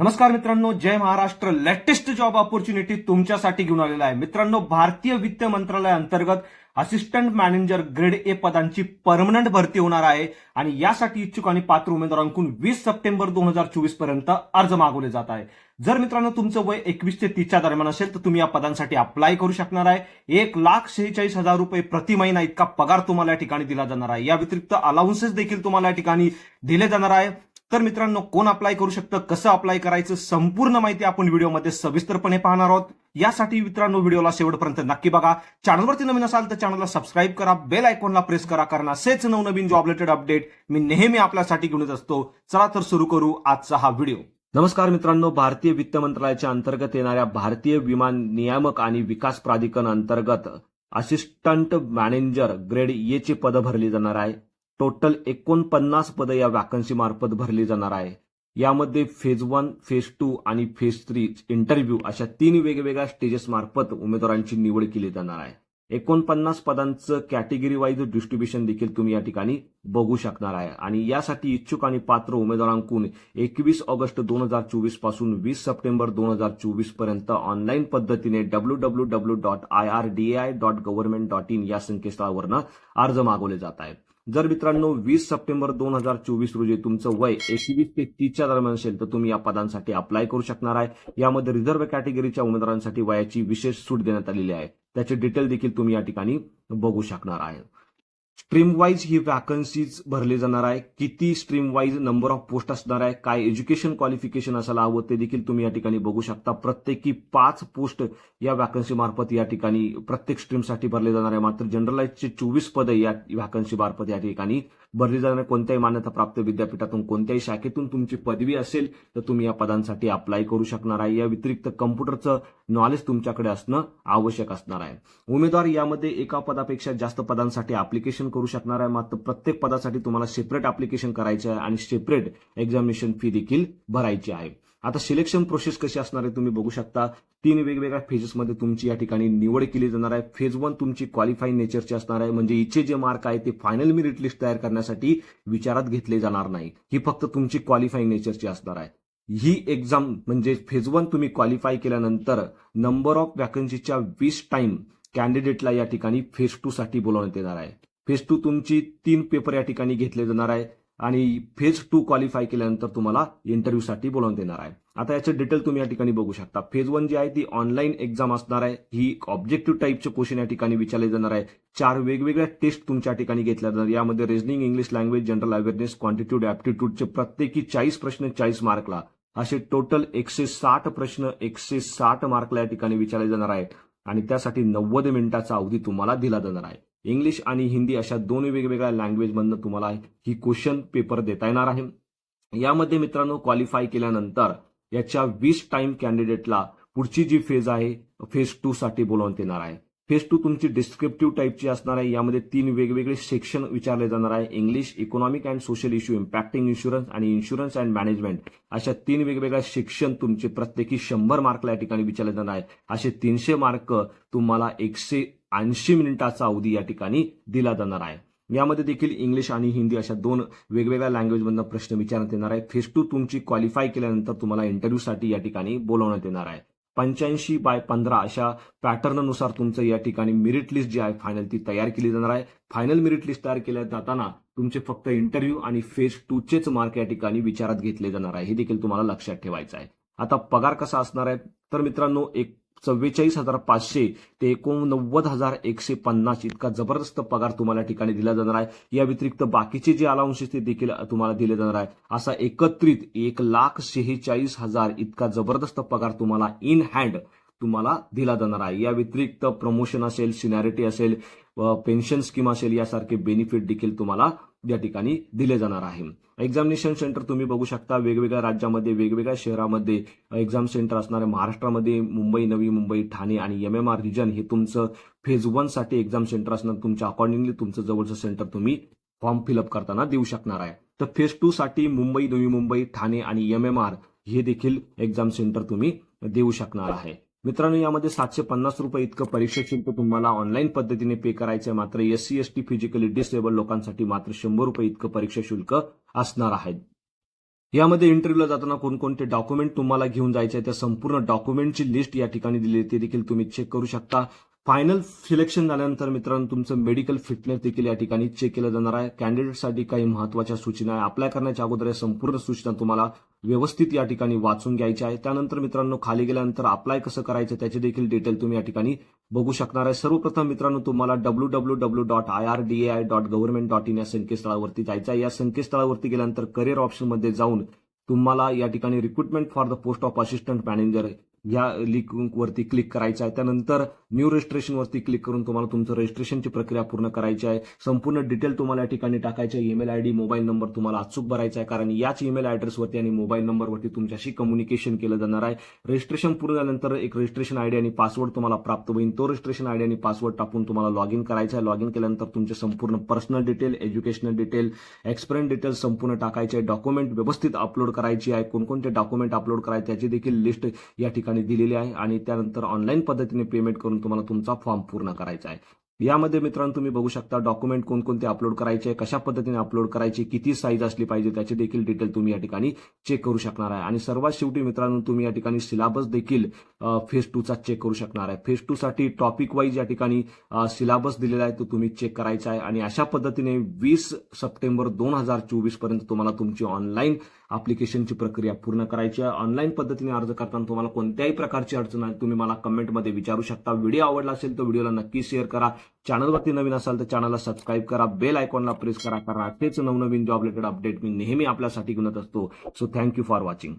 नमस्कार मित्रांनो जय महाराष्ट्र. लेटेस्ट जॉब ऑपॉर्च्युनिटी तुमच्यासाठी घेऊन आलेला आहे. मित्रांनो भारतीय वित्त मंत्रालयाअंतर्गत असिस्टंट मॅनेजर ग्रेड ए पदांची परमनंट भरती होणार आहे आणि यासाठी इच्छुक आणि पात्र उमेदवारांकडून वीस सप्टेंबर दोन हजार चोवीसपर्यंत अर्ज मागवले जात आहे. जर मित्रांनो तुमचं वय एकवीस ते तीसच्या दरम्यान असेल तर तुम्ही या पदांसाठी अप्लाय करू शकणार आहे. एक लाख शेहेचाळीस हजार रुपये प्रति महिना इतका पगार तुम्हाला या ठिकाणी दिला जाणार आहे. या व्यतिरिक्त अलाउन्सेस देखील तुम्हाला या ठिकाणी दिले जाणार आहे. तर मित्रांनो कोण अप्लाय करू शकतं कसं अप्लाय करायचं संपूर्ण माहिती आपण व्हिडिओमध्ये सविस्तरपणे पाहणार आहोत. यासाठी मित्रांनो व्हिडिओला शेवटपर्यंत नक्की बघा. चॅनलवरती नवीन असाल तर चॅनलला सबस्क्राईब करा. बेल आयकॉनला प्रेस करा कारण असेच नवनवीन जॉब रिलेटेड अपडेट मी नेहमी आपल्यासाठी घेऊन येत असतो. चला तर सुरू करू आजचा हा व्हिडिओ. नमस्कार मित्रांनो भारतीय वित्त मंत्रालयाच्या अंतर्गत येणाऱ्या भारतीय विमान नियामक आणि विकास प्राधिकरण अंतर्गत असिस्टंट मॅनेजर ग्रेड ए ची पद भरली जाणार आहे. टोटल एकोणपन्नास पदं या वॅकन्सी मार्फत भरली जाणार आहे. यामध्ये फेज वन फेज टू आणि फेज थ्री इंटरव्ह्यू अशा तीन वेगवेगळ्या स्टेजेस मार्फत उमेदवारांची निवड केली जाणार आहे. एकोणपन्नास पदांचं कॅटेगरी वाईज डिस्ट्रीब्युशन देखील तुम्ही या ठिकाणी बघू शकणार आहे. आणि यासाठी इच्छुक आणि पात्र उमेदवारांकडून एकवीस ऑगस्ट दोन हजार चोवीसपासून वीस सप्टेंबर दोन हजार चोवीसपर्यंत ऑनलाईन पद्धतीने W W W dot I R D I dot government dot in या संकेतस्थळावरनं अर्ज मागवले जात आहेत. जर मित्रांनो वीस सप्टेंबर दोन हजार चोवीस रोजी तुमचं वय एकवीस ते तीसच्या दरम्यान असेल तर तुम्ही या पदांसाठी अप्लाय करू शकणार आहे. यामध्ये रिझर्व्ह कॅटेगरीच्या उमेदवारांसाठी वयाची विशेष सूट देण्यात आलेली आहे. त्याचे डिटेल देखील तुम्ही या ठिकाणी बघू शकणार आहे. स्ट्रीम वाईज ही वॅकन्सीज भरली जाणार आहे. किती stream wise number of post असणार आहे? काय एज्युकेशन क्वालिफिकेशन असायला हवं? ते देखील तुम्ही या ठिकाणी बघू शकता. प्रत्येकी पाच पोस्ट या वॅकन्सी मार्फत या ठिकाणी प्रत्येक स्ट्रीमसाठी भरले जाणार आहे. मात्र जनरलाइजचे चोवीस पदं या वॅकन्सी मार्फत या ठिकाणी भरली जाणार कोणत्याही मान्यताप्राप्त विद्यापीठातून कोणत्याही शाखेतून तुमची पदवी असेल तर तुम्ही या पदांसाठी अप्लाय करू शकणार आहे. या व्यतिरिक्त कम्प्युटरचं नॉलेज तुमच्याकडे असणं आवश्यक असणार आहे. उमेदवार यामध्ये एका पदापेक्षा जास्त पदांसाठी अप्लिकेशन करू शकणार आहे. मात्र प्रत्येक पदासाठी तुम्हाला सेपरेट अप्लिकेशन करायचं आहे आणि सेपरेट एक्झामिनेशन फी देखील भरायची आहे. आता सिलेक्शन प्रोसेस कशी असणार आहे तुम्ही बघू शकता. तीन वेगवेगळ्या फेजेसमध्ये तुमची या ठिकाणी निवड केली जाणार आहे. फेज वन तुमची क्वालिफाईंग नेचरची असणार आहे. म्हणजे इथे जे मार्क आहे ते फायनल मेरिट लिस्ट तयार करण्यासाठी विचारात घेतले जाणार नाही. ही फक्त तुमची क्वालिफाईंग नेचरची असणार आहे. ही एक्झाम म्हणजे फेज वन तुम्ही क्वालिफाय केल्यानंतर नंबर ऑफ वॅकन्सीच्या वीस टाइम कॅन्डिडेटला या ठिकाणी फेज टू साठी बोलवण्यात येणार आहे. फेज टू तुमची तीन पेपर या ठिकाणी घेतले जाणार आहे आणि फेज टू क्वालिफाय केल्यानंतर तुम्हाला इंटरव्ह्यूसाठी बोलवून देणार आहे. आता याचे डिटेल तुम्ही या ठिकाणी बघू शकता. फेज वन जी आहे ती ऑनलाईन एक्झाम असणार आहे. ही ऑब्जेक्टिव्ह टाईपचे क्वेश्चन या ठिकाणी विचारले जाणार आहे. चार वेगवेगळ्या टेस्ट तुमच्या ठिकाणी घेतल्या जाणार. यामध्ये reasoning English language general awareness quantitative ऍप्टिट्यूडचे प्रत्येकी चाळीस प्रश्न चाळीस मार्कला असे टोटल एकशे साठ प्रश्न एकशे साठ मार्कला या ठिकाणी विचारले जाणार आहेत. आणि त्यासाठी नव्वद मिनिटाचा अवधी तुम्हाला दिला जाणार आहे. इंग्लिश आणि हिंदी अशा दोन वेगवेगळ्या लँग्वेजमधनं तुम्हाला ही क्वेश्चन पेपर देता येणार आहे. यामध्ये मित्रांनो क्वालिफाय केल्यानंतर याच्या वीस टाइम कॅन्डिडेटला पुढची जी फेज आहे फेज टू साठी बोलवण्यात येणार आहे. फेज टू तुमची डिस्क्रिप्टिव्ह टाईपची असणार आहे. यामध्ये तीन वेगवेगळे सेक्शन विचारले जाणार आहे. English economic and social issue impacting insurance आणि इन्शुरन्स अँड मॅनेजमेंट अशा तीन वेगवेगळ्या सेक्शन तुमचे प्रत्येकी शंभर मार्कला या ठिकाणी विचारले जाणार आहे. असे तीनशे मार्क तुम्हाला एकशे ऐंशी मिनिटाचा अवधी या ठिकाणी दिला जाणार आहे. यामध्ये देखील इंग्लिश आणि हिंदी अशा दोन वेगवेगळ्या लँग्वेजमधनं प्रश्न विचारण्यात येणार आहे फेस टू तुमची क्वालिफाय केल्यानंतर तुम्हाला इंटरव्ह्यूसाठी या ठिकाणी बोलवण्यात येणार आहे. पंच्याऐंशी बाय पंधरा अशा पॅटर्ननुसार तुमचं या ठिकाणी मेरिट लिस्ट जी आहे फायनल ती तयार केली जाणार आहे. फायनल मेरिट लिस्ट तयार केल्या जाताना तुमचे फक्त इंटरव्ह्यू आणि फेज टूचेच मार्क या ठिकाणी विचारात घेतले जाणार आहे. हे देखील तुम्हाला लक्षात ठेवायचं आहे. आता पगार कसा असणार आहे? तर मित्रांनो एक चव्वेचाळीस हजार पाचशे ते एकोणनव्वद हजार एकशे पन्नास इतका जबरदस्त पगार तुम्हाला ठिकाणी दिला जाणार आहे. या व्यतिरिक्त बाकीचे जे अलाउन्सेस ते देखील तुम्हाला दिले जाणार आहे. असा एकत्रित एक लाख शेहेचाळीस हजार इतका जबरदस्त पगार तुम्हाला इन हँड तुम्हाला दिला जाणार आहे. या व्यतिरिक्त प्रमोशन असेल सिनॅरिटी असेल पेन्शन स्कीम असेल यासारखे बेनिफिट देखील तुम्हाला या ठिकाणी दिले जाणार आहे. एक्झामिनेशन सेंटर तुम्ही बघू शकता. वेगवेगळ्या राज्यामध्ये वेगवेगळ्या शहरामध्ये एक्झाम सेंटर असणार महाराष्ट्रामध्ये मुंबई नवी मुंबई ठाणे आणि एम एम आर रिजन हे तुमचं फेज वनसाठी एक्झाम सेंटर असणार. तुमच्या अकॉर्डिंगली तुमचं जवळचं सेंटर तुम्ही फॉर्म फिलअप करताना देऊ शकणार आहे. तर फेज टू साठी मुंबई नवी मुंबई ठाणे आणि एम एम आर हे देखील एक्झाम सेंटर तुम्ही देऊ शकणार आहे. मित्रांनो यामध्ये सातशे पन्नास रुपये इतकं परीक्षा शुल्क तुम्हाला ऑनलाईन पद्धतीने पे करायचं मात्र S C S T physically disable लोकांसाठी मात्र शंभर रुपये इतकं परीक्षा शुल्क असणार आहे. यामध्ये इंटरव्ह्यूला जाताना कोणकोणते डॉक्युमेंट तुम्हाला घेऊन जायचे त्या संपूर्ण डॉक्युमेंटची लिस्ट या ठिकाणी दिली ते देखील तुम्ही चेक करू शकता. फायनल सिलेक्शन झाल्यानंतर मित्रांनो तुमचं मेडिकल फिटनेस देखील या ठिकाणी चेक केलं जाणार आहे. कॅन्डिडेटसाठी काही महत्त्वाच्या सूचना आहे. अप्लाय करण्याच्या अगोदर या संपूर्ण सूचना तुम्हाला व्यवस्थित या ठिकाणी वाचून घ्यायच्या आहे त्यानंतर मित्रांनो खाली गेल्यानंतर अप्लाय कसं करायचं त्याचे देखील डिटेल तुम्ही या ठिकाणी बघू शकणार आहे. सर्वप्रथम मित्रांनो तुम्हाला W W W dot I R D A I dot government dot in या संकेतस्थळावरती जायचं आहे. या संकेतस्थळावरती गेल्यानंतर करिअर ऑप्शनमध्ये जाऊन तुम्हाला या ठिकाणी recruitment for the post of assistant manager या लिंकवरती क्लिक करायचं आहे. त्यानंतर न्यू रजिस्ट्रेशनवरती क्लिक करून तुम्हाला तुमचं रजिस्ट्रेशनची प्रक्रिया पूर्ण करायची आहे. संपूर्ण डिटेल तुम्हाला या ठिकाणी टाकायची आहे. ईमेल आयडी मोबाईल नंबर तुम्हाला अचूक भरायचा आहे. कारण याच ईमेल ऍड्रेसवरती आणि मोबाईल नंबरवरती तुमच्याशी कम्युनिकेशन केलं जाणार आहे. रजिस्ट्रेशन पूर्ण झाल्यानंतर एक रजिस्ट्रेशन आयडी आणि पासवर्ड तुम्हाला प्राप्त होईल. तो रजिस्ट्रेशन आयडी आणि पासवर्ड टाकून तुम्हाला लॉग इन करायचा आहे. लॉग इन केल्यानंतर तुमचे संपूर्ण personal detail educational detail experience detail संपूर्ण टाकायचे डॉक्युमेंट व्यवस्थित अपलोड करायची आहे. कोणकोणते डॉक्युमेंट अपलोड करायचे त्याची देखील लिस्ट या ठिकाणी दिलेली आहे आणि त्यानंतर ऑनलाईन पद्धतीने पेमेंट करून तुम्हाला तुमचा फॉर्म पूर्ण करायचा आहे. यामध्ये मित्रांनो तुम्ही बघू शकता डॉक्युमेंट कोणकोणते अपलोड करायचे कशा पद्धतीने अपलोड करायचे किती साईज असली पाहिजे त्याची देखील डिटेल तुम्ही या ठिकाणी चेक करू शकणार आहे. आणि सर्वात शेवटी मित्रांनो तुम्ही या ठिकाणी सिलेबस देखील फेज टूचा चेक करू शकणार आहे. फेज टू साठी टॉपिक वाईज या ठिकाणी सिलेबस दिलेला आहे तो तुम्ही चेक करायचा आहे. आणि अशा पद्धतीने वीस सप्टेंबर दोन हजार चोवीसपर्यंत तुम्हाला तुमची ऑनलाईन अप्लिकेशनची प्रक्रिया पूर्ण करायची आहे. ऑनलाईन पद्धतीने अर्ज करताना तुम्हाला कोणत्याही प्रकारची अडचण आहे तुम्ही मला कमेंटमध्ये विचारू शकता. व्हिडिओ आवडला असेल तर व्हिडिओला नक्की शेअर करा. चॅनलवरती नवीन असाल तर चॅनलला सबस्क्राईब करा. बेल आयकॉनला प्रेस करा. कारण असेच नवनवीन जॉब रिलेटेड अपडेट मी नेहमी आपल्यासाठी घेऊन असतो. So thank you for watching